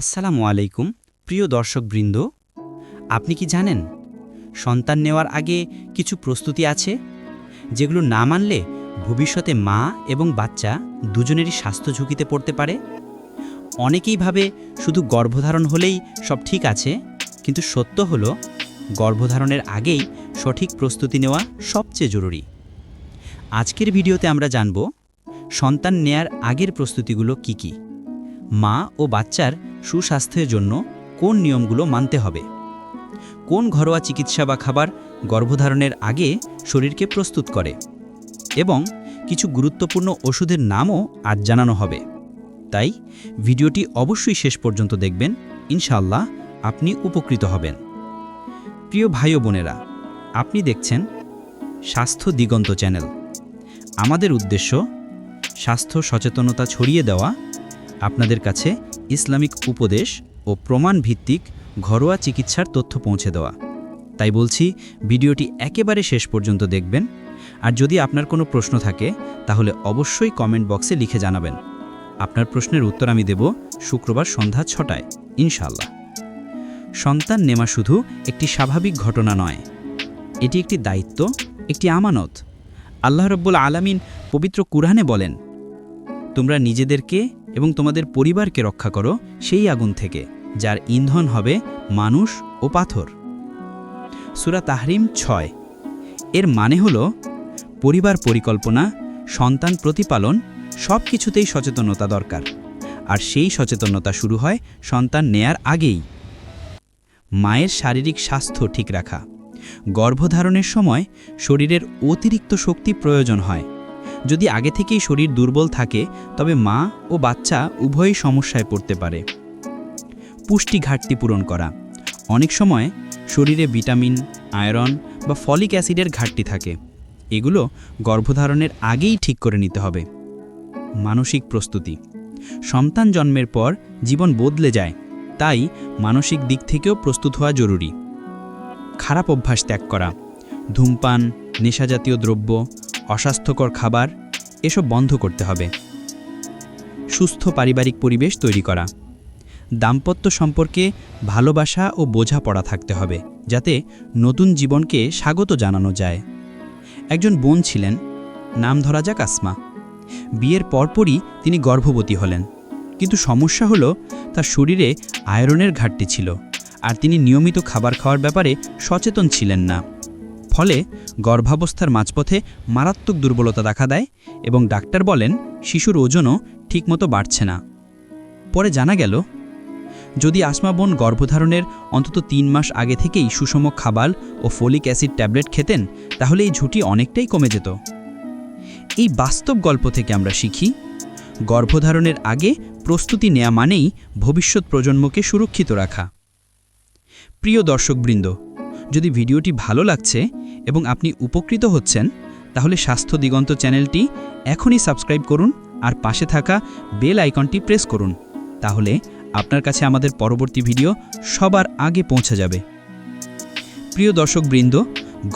আসসালামু আলাইকুম, প্রিয় দর্শকবৃন্দ। আপনি কি জানেন, সন্তান নেওয়ার আগে কিছু প্রস্তুতি আছে? যেগুলো না মানলে ভবিষ্যতে মা এবং বাচ্চা দুজনেরই স্বাস্থ্য ঝুঁকিতে পড়তে পারে? অনেকেই ভাবে শুধু গর্ভধারণ হলেই সব ঠিক আছে, কিন্তু সত্য হলো গর্ভধারণের আগেই সঠিক প্রস্তুতি নেওয়া সবচেয়ে জরুরি। আজকের ভিডিওতে আমরা জানব, সন্তান নেয়ার আগের প্রস্তুতিগুলো কি কি? মা ও বাচ্চার সুস্বাস্থ্যের জন্য কোন নিয়মগুলো মানতে হবে? কোন ঘরোয়া চিকিৎসা বা খাবার গর্ভধারণের আগে শরীরকে প্রস্তুত করে? এবং কিছু গুরুত্বপূর্ণ ওষুধের নামও আজ জানানো হবে। তাই ভিডিওটি অবশ্যই শেষ পর্যন্ত দেখবেন। ইনশাল্লাহ আপনি উপকৃত হবেন। প্রিয় ভাই বোনেরা, আপনি দেখছেন স্বাস্থ্য দিগন্ত চ্যানেল। আমাদের উদ্দেশ্য, স্বাস্থ্য সচেতনতা ছড়িয়ে দেওয়া আপনাদের কাছে ইসলামিক উপদেশ ও প্রমাণ ভিত্তিক ঘরোয়া চিকিৎসার তথ্য পৌঁছে দেওয়া। তাই বলছি, ভিডিওটি একেবারে শেষ পর্যন্ত দেখবেন। আর যদি আপনার কোনো প্রশ্ন থাকে, তাহলে অবশ্যই কমেন্ট বক্সে লিখে জানাবেন। আপনার প্রশ্নের উত্তর আমি দেব শুক্রবার সন্ধ্যা ছটায় ইনশাল্লাহ সন্তান নেওয়া শুধু একটি স্বাভাবিক ঘটনা নয়, এটি একটি দায়িত্ব, একটি আমানত। আল্লাহ রব্বুল আলামিন পবিত্র কুরআনে বলেন, তোমরা নিজেদেরকে এবং তোমাদের পরিবারকে রক্ষা করো সেই আগুন থেকে, যার ইন্ধন হবে মানুষ ও পাথর। সুরা তাহরিম ছয়। এর মানে হল, পরিবার পরিকল্পনা, সন্তান প্রতিপালন সব কিছুতেই সচেতনতা দরকার। আর সেই সচেতনতা শুরু হয় সন্তান নেয়ার আগেই। মায়ের শারীরিক স্বাস্থ্য ঠিক রাখা। গর্ভধারণের সময় শরীরের অতিরিক্ত শক্তি প্রয়োজন হয়। যদি আগে থেকেই শরীর দুর্বল থাকে, তবে মা ও বাচ্চা উভয়ই সমস্যায় পড়তে পারে। পুষ্টি ঘাটতি পূরণ করা। অনেক সময় শরীরে ভিটামিন, আয়রন বা ফলিক অ্যাসিডের ঘাটতি থাকে। এগুলো গর্ভধারণের আগেই ঠিক করে নিতে হবে। মানসিক প্রস্তুতি। সন্তান জন্মের পর জীবন বদলে যায়, তাই মানসিক দিক থেকেও প্রস্তুত হওয়া জরুরি। খারাপ অভ্যাস ত্যাগ করা। ধূমপান, নেশাজাতীয় দ্রব্য অস্বাস্থ্যকর খাবার, এসব বন্ধ করতে হবে। সুস্থ পারিবারিক পরিবেশ তৈরি করা। দাম্পত্য সম্পর্কে ভালোবাসা ও বোঝাপড়া থাকতে হবে, যাতে নতুন জীবনকে স্বাগত জানানো যায়। একজন বোন ছিলেন, নাম ধরা যাক আসমা। বিয়ের পরপরই তিনি গর্ভবতী হলেন, কিন্তু সমস্যা হলো তার শরীরে আয়রনের ঘাটতি ছিল, আর তিনি নিয়মিত খাবার খাওয়ার ব্যাপারে সচেতন ছিলেন না। ফলে গর্ভাবস্থার মাঝপথে মারাত্মক দুর্বলতা দেখা দেয় এবং ডাক্তার বলেন শিশুর ওজনও ঠিকমতো বাড়ছে না। পরে জানা গেল, যদি আসমা বোন গর্ভধারণের অন্তত তিন মাস আগে থেকেই সুষম খাবার ও ফলিক অ্যাসিড ট্যাবলেট খেতেন, তাহলে এই ঝুঁটি অনেকটাই কমে যেত। এই বাস্তব গল্প থেকে আমরা শিখি, গর্ভধারণের আগে প্রস্তুতি নেওয়া মানেই ভবিষ্যৎ প্রজন্মকে সুরক্ষিত রাখা। প্রিয় দর্শকবৃন্দ যদি ভিডিওটি ভালো লাগছে এবং আপনি উপকৃত হচ্ছেন, তাহলে স্বাস্থ্য দিগন্ত চ্যানেলটি এখনই সাবস্ক্রাইব করুন আর পাশে থাকা বেল আইকনটি প্রেস করুন। তাহলে আপনার কাছে আমাদের পরবর্তী ভিডিও সবার আগে পৌঁছে যাবে। প্রিয় দর্শকবৃন্দ,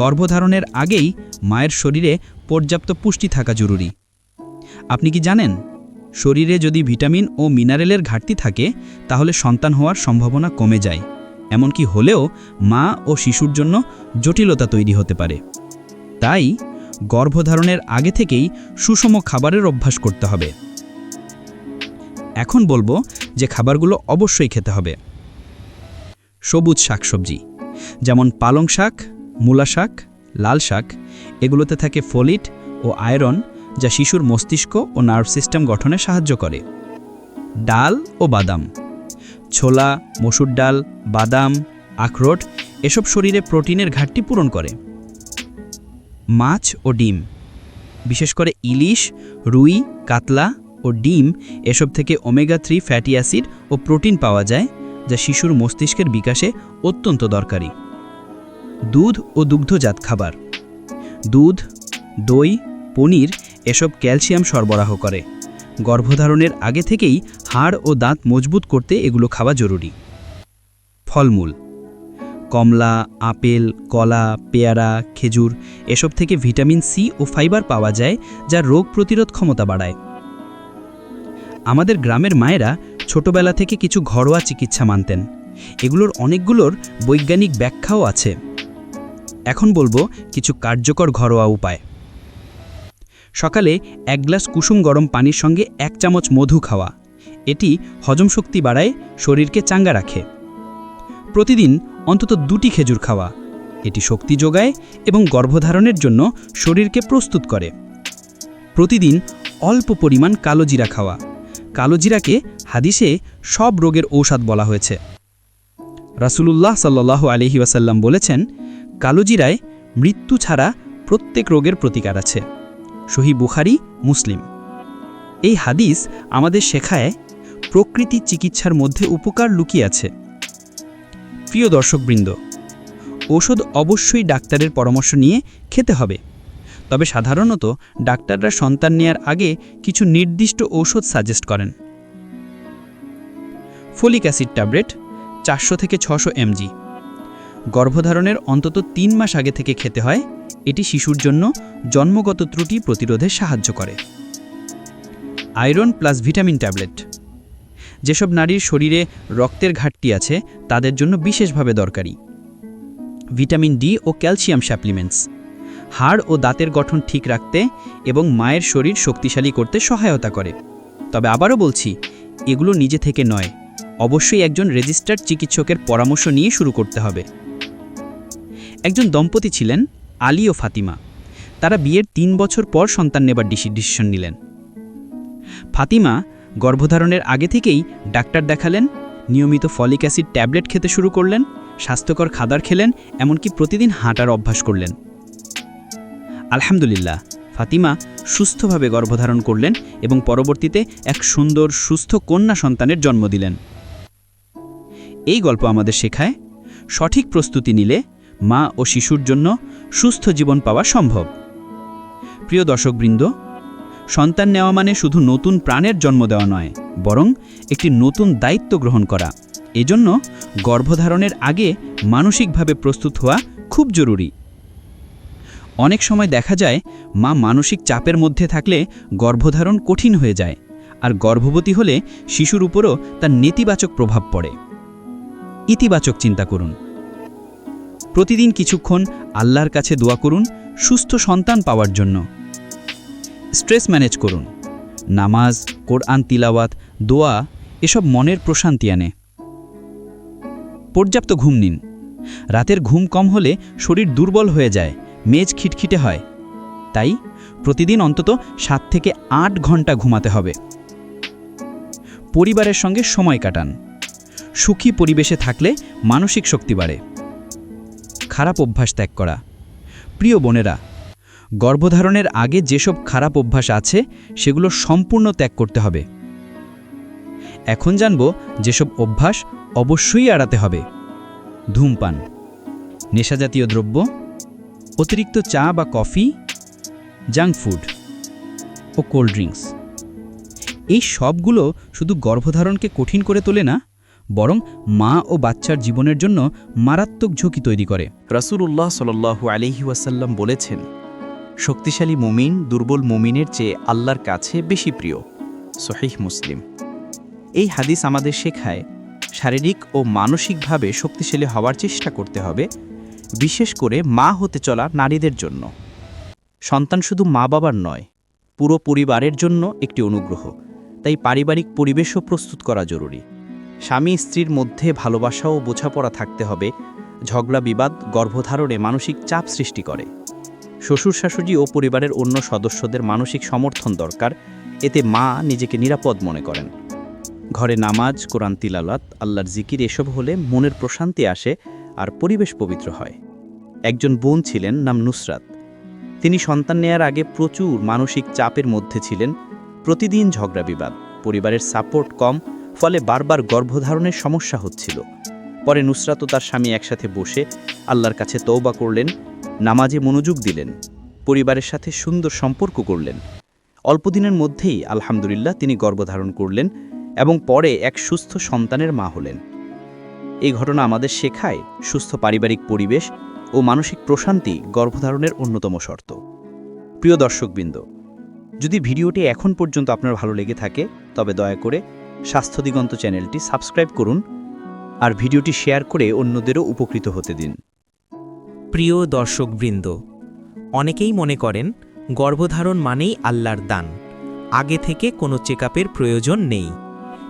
গর্ভধারণের আগেই মায়ের শরীরে পর্যাপ্ত পুষ্টি থাকা জরুরি। আপনি কি জানেন, শরীরে যদি ভিটামিন ও মিনারেলের ঘাটতি থাকে, তাহলে সন্তান হওয়ার সম্ভাবনা কমে যায়। এমনকি হলেও মা ও শিশুর জন্য জটিলতা তৈরি হতে পারে। তাই গর্ভধারণের আগে থেকেই সুষম খাবারের অভ্যাস করতে হবে। এখন বলব যে খাবারগুলো অবশ্যই খেতে হবে। সবুজ শাকসবজি, যেমন পালং শাক, মূলা শাক, লাল শাক, এগুলোতে থাকে ফলিট ও আয়রন যা শিশুর মস্তিষ্ক ও নার্ভ সিস্টেম গঠনে সাহায্য করে। ডাল ও বাদাম ছোলা, মসুর ডাল, বাদাম, আখরোট এসব শরীরে প্রোটিনের ঘাটতি পূরণ করে। মাছ ও ডিম, বিশেষ করে ইলিশ, রুই, কাতলা ও ডিম এসব থেকে ওমেগা থ্রি ফ্যাটি অ্যাসিড ও প্রোটিন পাওয়া যায়, যা শিশুর মস্তিষ্কের বিকাশে অত্যন্ত দরকারি। দুধ ও দুগ্ধজাত খাবার, দুধ, দই, পনির এসব ক্যালসিয়াম সরবরাহ করে। গর্ভধারণের আগে থেকেই হাড় ও দাঁত মজবুত করতে এগুলো খাওয়া জরুরি। ফলমূল। কমলা, আপেল, কলা, পেয়ারা, খেজুর এসব থেকে ভিটামিন সি ও ফাইবার পাওয়া যায় যা রোগ প্রতিরোধ ক্ষমতা বাড়ায়। আমাদের গ্রামের মায়েরা ছোটবেলা থেকে কিছু ঘরোয়া চিকিৎসা মানতেন। এগুলোর অনেকগুলোর বৈজ্ঞানিক ব্যাখ্যাও আছে। এখন বলব কিছু কার্যকর ঘরোয়া উপায়। সকালে এক গ্লাস কুসুম গরম পানির সঙ্গে এক চামচ মধু খাওয়া। এটি হজম শক্তি বাড়ায়, শরীরকে চাঙ্গা রাখে। প্রতিদিন অন্তত দুটি খেজুর খাওয়া। এটি শক্তি যোগায় এবং গর্ভধারণের জন্য শরীরকে প্রস্তুত করে। প্রতিদিন অল্প পরিমাণ কালোজিরা খাওয়া। কালোজিরাকে হাদিসে সব রোগের ঔষধ বলা হয়েছে। রাসূলুল্লাহ সাল্লাহ আলহি ওয়াসাল্লাম বলেছেন কালোজিরায় মৃত্যু ছাড়া প্রত্যেক রোগের প্রতিকার আছে। সহি বুখারি, মুসলিম। এই হাদিস আমাদের শেখায় প্রকৃতি চিকিৎসার মধ্যে উপকার লুকিয়ে আছে। প্রিয় দর্শকবৃন্দ ওষুধ অবশ্যই ডাক্তারের পরামর্শ নিয়ে খেতে হবে। তবে সাধারণত ডাক্তাররা সন্তান নেয়ার আগে কিছু নির্দিষ্ট ঔষধ সাজেস্ট করেন। ফলিক অ্যাসিড ট্যাবলেট চারশো থেকে ছশো এমজি। গর্ভধারণের অন্তত তিন মাস আগে থেকে খেতে হয় এটি শিশুর জন্য জন্মগত ত্রুটি প্রতিরোধে সাহায্য করে। Iron plus vitamin tablet. যেসব নারীর শরীরে রক্তের ঘাটতি আছে, তাদের জন্য বিশেষভাবে দরকারি। ভিটামিন ডি ও ক্যালসিয়াম সাপ্লিমেন্টস। হাড় ও দাঁতের গঠন ঠিক রাখতে এবং মায়ের শরীর শক্তিশালী করতে সহায়তা করে। তবে আবারও বলছি, এগুলো নিজে থেকে নয়, অবশ্যই একজন রেজিস্টার্ড চিকিৎসকের পরামর্শ নিয়ে শুরু করতে হবে। একজন দম্পতি ছিলেন আলী ও ফাতিমা। তারা বিয়ের তিন বছর পর সন্তান নেবার ডিসিশন নিলেন। ফাতিমা গর্ভধারণের আগে থেকেই ডাক্তার দেখালেন, নিয়মিত ফলিক অ্যাসিড ট্যাবলেট খেতে শুরু করলেন, স্বাস্থ্যকর খাবার খেলেন, এমনকি প্রতিদিন হাঁটার অভ্যাস করলেন। আলহামদুলিল্লাহ, ফাতিমা সুস্থভাবে গর্ভধারণ করলেন এবং পরবর্তীতে এক সুন্দর, সুস্থ কন্যা সন্তানের জন্ম দিলেন। এই গল্প আমাদের শেখায়, সঠিক প্রস্তুতি নিলে মা ও শিশুর জন্য সুস্থ জীবন পাওয়া সম্ভব। প্রিয় দর্শকবৃন্দ, সন্তান নেওয়া মানে শুধু নতুন প্রাণের জন্ম দেওয়া নয়, বরং একটি নতুন দায়িত্ব গ্রহণ করা। এজন্য গর্ভধারণের আগে মানসিকভাবে প্রস্তুত হওয়া খুব জরুরি। অনেক সময় দেখা যায়, মা মানসিক চাপের মধ্যে থাকলে গর্ভধারণ কঠিন হয়ে যায়, আর গর্ভবতী হলে শিশুর উপরও তার নেতিবাচক প্রভাব পড়ে। ইতিবাচক চিন্তা করুন। প্রতিদিন কিছুক্ষণ আল্লাহর কাছে দোয়া করুন, সুস্থ সন্তান পাওয়ার জন্য। স্ট্রেস ম্যানেজ করুন। নামাজ, কোরআন, তিলাওয়াত, দোয়া, এসব মনের প্রশান্তি আনে। পর্যাপ্ত ঘুম নিন। রাতের ঘুম কম হলে শরীর দুর্বল হয়ে যায়, মেজ খিটখিটে হয়। তাই প্রতিদিন অন্তত সাত থেকে আট ঘণ্টা ঘুমাতে হবে। পরিবারের সঙ্গে সময় কাটান। সুখী পরিবেশে থাকলে মানসিক শক্তি বাড়ে। খারাপ অভ্যাস ত্যাগ করা। প্রিয় বোনেরা, গর্ভধারণের আগে যেসব খারাপ অভ্যাস আছে, সেগুলো সম্পূর্ণ ত্যাগ করতে হবে। এখন জানব যেসব অভ্যাস অবশ্যই এড়াতে হবে। ধূমপান, নেশাজাতীয় দ্রব্য, অতিরিক্ত চা বা কফি, জাঙ্ক ফুড ও কোল্ড ড্রিঙ্কস। এই সবগুলো শুধু গর্ভধারণকে কঠিন করে তোলে না বরং মা ও বাচ্চার জীবনের জন্য মারাত্মক ঝুঁকি তৈরি করে। রাসূলুল্লাহ সাল্লাল্লাহু আলাইহি ওয়াসাল্লাম বলেছেন, শক্তিশালী মুমিন দুর্বল মুমিনের চেয়ে আল্লাহর কাছে বেশি প্রিয়। সহিহ মুসলিম। এই হাদিস আমাদের শেখায় শারীরিক ও মানসিকভাবে শক্তিশালী হওয়ার চেষ্টা করতে হবে, বিশেষ করে মা হতে চলা নারীদের জন্য। সন্তান শুধু মা বাবার নয়, পুরো পরিবারের জন্য একটি অনুগ্রহ, তাই পারিবারিক পরিবেশও প্রস্তুত করা জরুরি। স্বামী স্ত্রীর মধ্যে ভালোবাসা ও বোঝাপড়া থাকতে হবে। ঝগড়া, বিবাদ, গর্ভধারণে মানসিক চাপ সৃষ্টি করে। শ্বশুর শাশুড়ি ও পরিবারের অন্য সদস্যদের মানসিক সমর্থন দরকার। এতে মা নিজেকে নিরাপদ মনে করেন। ঘরে নামাজ, কোরআন তিলালাত আল্লাহর জিকির এসব হলে মনের প্রশান্তি আসে আর পরিবেশ পবিত্র হয়। একজন বোন ছিলেন, নাম নুসরাত। তিনি সন্তান নেয়ার আগে প্রচুর মানসিক চাপের মধ্যে ছিলেন। প্রতিদিন ঝগড়া, বিবাদ, পরিবারের সাপোর্ট কম ফলে বারবার গর্ভধারণের সমস্যা হচ্ছিল। পরে নুসরাত তার স্বামী একসাথে বসে আল্লাহর কাছে তৌবা করলেন, নামাজে মনোযোগ দিলেন, পরিবারের সাথে সুন্দর সম্পর্ক করলেন। অল্পদিনের মধ্যেই আলহামদুলিল্লাহ তিনি গর্ভধারণ করলেন এবং পরে এক সুস্থ সন্তানের মা হলেন। এই ঘটনা আমাদের শেখায় সুস্থ পারিবারিক পরিবেশ ও মানসিক প্রশান্তি গর্ভধারণের অন্যতম শর্ত। প্রিয় দর্শকবৃন্দ, যদি ভিডিওটি এখন পর্যন্ত আপনার ভালো লেগে থাকে, তবে দয়া করে স্বাস্থ্য দিগন্ত চ্যানেলটি সাবস্ক্রাইব করুন আর ভিডিওটি শেয়ার করে অন্যদেরও উপকৃত হতে দিন। প্রিয় দর্শকবৃন্দ, অনেকেই মনে করেন গর্ভধারণ মানেই আল্লাহর দান। আগে থেকে কোনো চেকআপের প্রয়োজন নেই।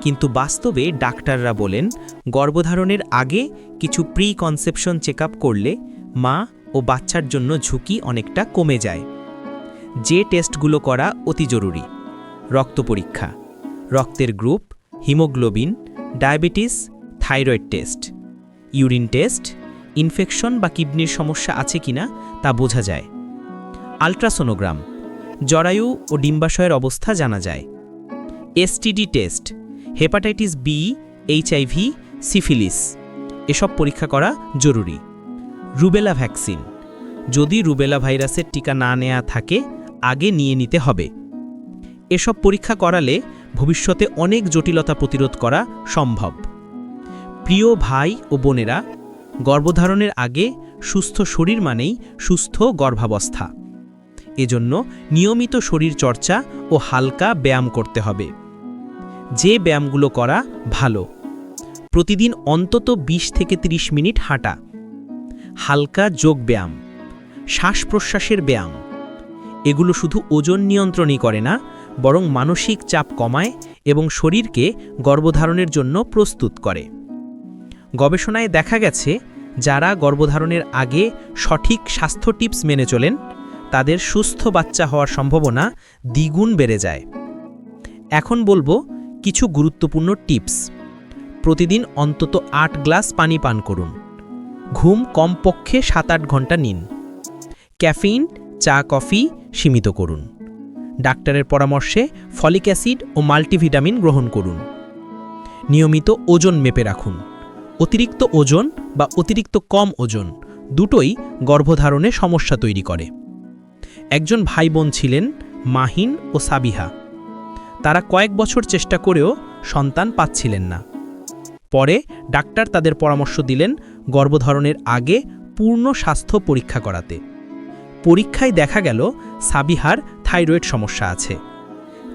কিন্তু বাস্তবে ডাক্তাররা বলেন, গর্ভধারণের আগে কিছু প্রি কনসেপশন চেকআপ করলে মা ও বাচ্চার জন্য ঝুঁকি অনেকটা কমে যায়। যে টেস্টগুলো করা অতি জরুরি। রক্ত পরীক্ষা। রক্তের group, haemoglobin, diabetes, thyroid test. Urine test, infection বা কিডনির সমস্যা আছে কিনা তা বোঝা যায়। আলট্রাসোনোগ্রাম, জরায়ু ও ডিম্বাশয়ের অবস্থা জানা যায়। STD test, hepatitis B HIV syphilis. এসব পরীক্ষা করা জরুরি। রুবেলা ভ্যাকসিন, যদি রুবেলা ভাইরাসের টিকা না নেওয়া থাকে, আগে নিয়ে নিতে হবে। এসব পরীক্ষা করালে ভবিষ্যতে অনেক জটিলতা প্রতিরোধ করা সম্ভব। প্রিয় ভাই ও বোনেরা, গর্ভধারণের আগে সুস্থ শরীর মানেই সুস্থ গর্ভাবস্থা। এজন্য নিয়মিত শরীর চর্চা ও হালকা ব্যায়াম করতে হবে। যে ব্যায়ামগুলো করা ভালো। প্রতিদিন অন্তত ২০ থেকে ৩০ মিনিট হাঁটা। হালকা যোগ ব্যায়াম। শ্বাস প্রশ্বাসের ব্যায়াম। এগুলো শুধু ওজন নিয়ন্ত্রণই করে না বরং মানসিক চাপ কমায় এবং শরীরকে গর্ভধারণের জন্য প্রস্তুত করে। গবেষণায় দেখা গেছে, যারা গর্ভধারণের আগে সঠিক স্বাস্থ্য টিপস মেনে চলেন, তাদের সুস্থ বাচ্চা হওয়ার সম্ভাবনা দ্বিগুণ বেড়ে যায়। এখন বলব কিছু গুরুত্বপূর্ণ টিপস। প্রতিদিন অন্তত আট গ্লাস পানি পান করুন। ঘুম কমপক্ষে সাত আট ঘণ্টা নিন। ক্যাফিন চা, কফি সীমিত করুন। ডাক্তারের পরামর্শে ফলিক অ্যাসিড ও মাল্টিভিটামিন গ্রহণ করুন। নিয়মিত ওজন মেপে রাখুন। অতিরিক্ত ওজন বা অতিরিক্ত কম ওজন দুটোই গর্ভধারণে সমস্যা তৈরি করে। একজন ভাই বোন ছিলেন মাহিন ও সাবিহা। তারা কয়েক বছর চেষ্টা করেও সন্তান পাচ্ছিলেন না। পরে ডাক্তার তাদের পরামর্শ দিলেন গর্ভধারণের আগে পূর্ণ স্বাস্থ্য পরীক্ষা করাতে। পরীক্ষায় দেখা গেল সাবিহার থাইরয়েড সমস্যা আছে।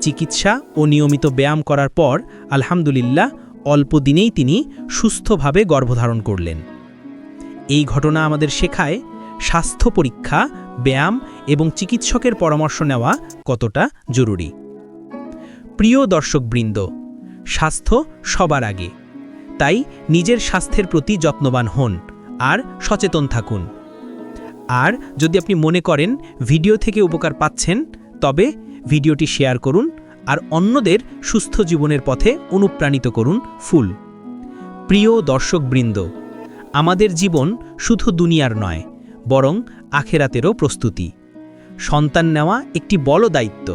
চিকিৎসা ও নিয়মিত ব্যায়াম করার পর আলহামদুলিল্লাহ অল্প দিনেই তিনি সুস্থভাবে গর্ভধারণ করলেন। এই ঘটনা আমাদের শেখায় স্বাস্থ্য পরীক্ষা, ব্যায়াম এবং চিকিৎসকের পরামর্শ নেওয়া কতটা জরুরি। প্রিয় দর্শকবৃন্দ, স্বাস্থ্য সবার আগে। তাই নিজের স্বাস্থ্যের প্রতি যত্নবান হন আর সচেতন থাকুন। আর যদি আপনি মনে করেন ভিডিও থেকে উপকার পাচ্ছেন তবে ভিডিওটি শেয়ার করুন আর অন্যদের সুস্থ জীবনের পথে অনুপ্রাণিত করুন ফুল। প্রিয় দর্শকবৃন্দ, আমাদের জীবন শুধু দুনিয়ার নয়, বরং আখেরাতেরও প্রস্তুতি। সন্তান নেওয়া একটি বড় দায়িত্ব,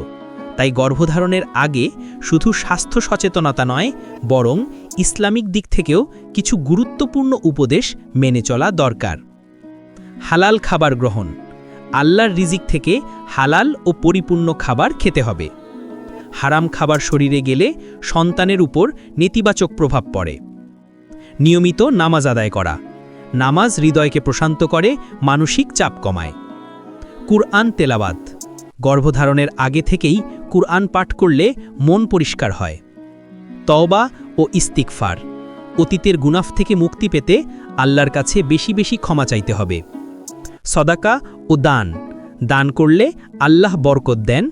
তাই গর্ভধারণের আগে শুধু স্বাস্থ্য সচেতনতা নয়, বরং ইসলামিক দিক থেকেও কিছু গুরুত্বপূর্ণ উপদেশ মেনে চলা দরকার। হালাল খাবার গ্রহণ আল্লাহর রিজিক থেকে হালাল ও পরিপূর্ণ খাবার খেতে হবে। হারাম খাবার শরীরে গেলে সন্তানের উপর নেতিবাচক প্রভাব পড়ে। নিয়মিত নামাজ আদায় করা। নামাজ হৃদয়কে প্রশান্ত করে, মানসিক চাপ কমায়। কুরআন তেলাবাদ গর্ভধারণের আগে থেকেই কুরআন পাঠ করলে মন পরিষ্কার হয়। তওবা ও ইস্তিকফার অতীতের গুনাফ থেকে মুক্তি পেতে আল্লাহর কাছে বেশি বেশি ক্ষমা চাইতে হবে। সদাকা ও দান। দান করলে আল্লাহ বরকত দেন,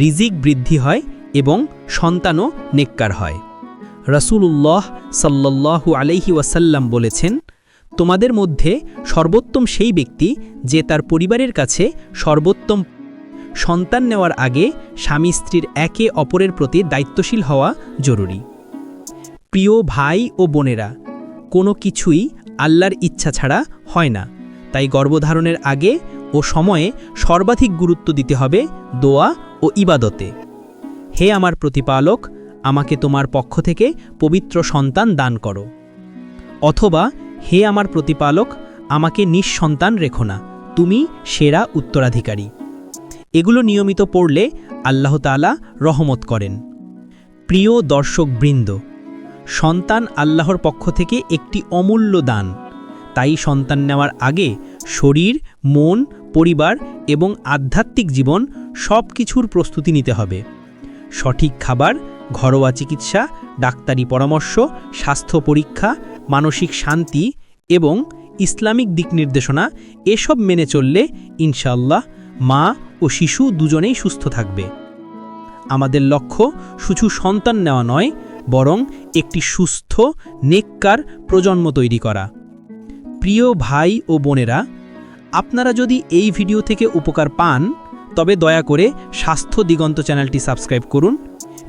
রিজিক বৃদ্ধি হয় এবং সন্তানও নেককার হয়। রসুলুল্লাহ সাল্লাল্লাহু আলাইহি ওয়াসাল্লাম বলেছেন, তোমাদের মধ্যে সর্বোত্তম সেই ব্যক্তি যে তার পরিবারের কাছে সর্বোত্তম সন্তান নেওয়ার আগে স্বামী স্ত্রীর একে অপরের প্রতি দায়িত্বশীল হওয়া জরুরি। প্রিয় ভাই ও বোনেরা, কোনো কিছুই আল্লাহর ইচ্ছা ছাড়া হয় না। তাই গর্ভধারণের আগে ও সময়ে সর্বাধিক গুরুত্ব দিতে হবে দোয়া ও ইবাদতে। হে আমার প্রতিপালক, আমাকে তোমার পক্ষ থেকে পবিত্র সন্তান দান করো। অথবা, হে আমার প্রতিপালক, আমাকে নিঃসন্তান রেখো না। তুমি সেরা উত্তরাধিকারী। এগুলো নিয়মিত পড়লে আল্লাহ তাআলা রহমত করেন। প্রিয় দর্শক বৃন্দ সন্তান আল্লাহর পক্ষ থেকে একটি অমূল্য দান। তাই সন্তান নেওয়ার আগে শরীর, মন, পরিবার এবং আধ্যাত্মিক জীবন সব কিছুর প্রস্তুতি নিতে হবে। সঠিক খাবার, ঘরোয়া চিকিৎসা, ডাক্তারি পরামর্শ, স্বাস্থ্য পরীক্ষা, মানসিক শান্তি এবং ইসলামিক দিক নির্দেশনা এসব মেনে চললে ইনশাল্লাহ মা ও শিশু দুজনেই সুস্থ থাকবে। আমাদের লক্ষ্য শুধু সন্তান নেওয়া নয়, বরং একটি সুস্থ, নেককার প্রজন্ম তৈরি করা। প্রিয় ভাই ও বোনেরা, আপনারা যদি এই ভিডিও থেকে উপকার পান, তবে দয়া করে স্বাস্থ্য দিগন্ত চ্যানেলটি সাবস্ক্রাইব করুন,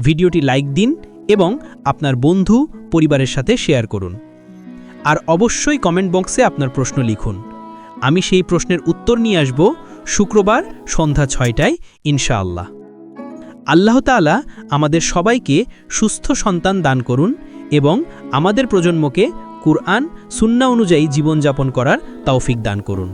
ভিডিওটি লাইক দিন এবং আপনার বন্ধু, পরিবারের সাথে শেয়ার করুন। আর অবশ্যই কমেন্ট বক্সে আপনার প্রশ্ন লিখুন। আমি সেই প্রশ্নের উত্তর নিয়ে আসব শুক্রবার সন্ধ্যা ছয়টায়, ইনশাআল্লাহ। আল্লাহ তাআলা আমাদের সবাইকে সুস্থ সন্তান দান করুন এবং আমাদের প্রজন্মকে কুরআন সুন্না অনুযায়ী জীবনযাপন করার তৌফিক দান করুন।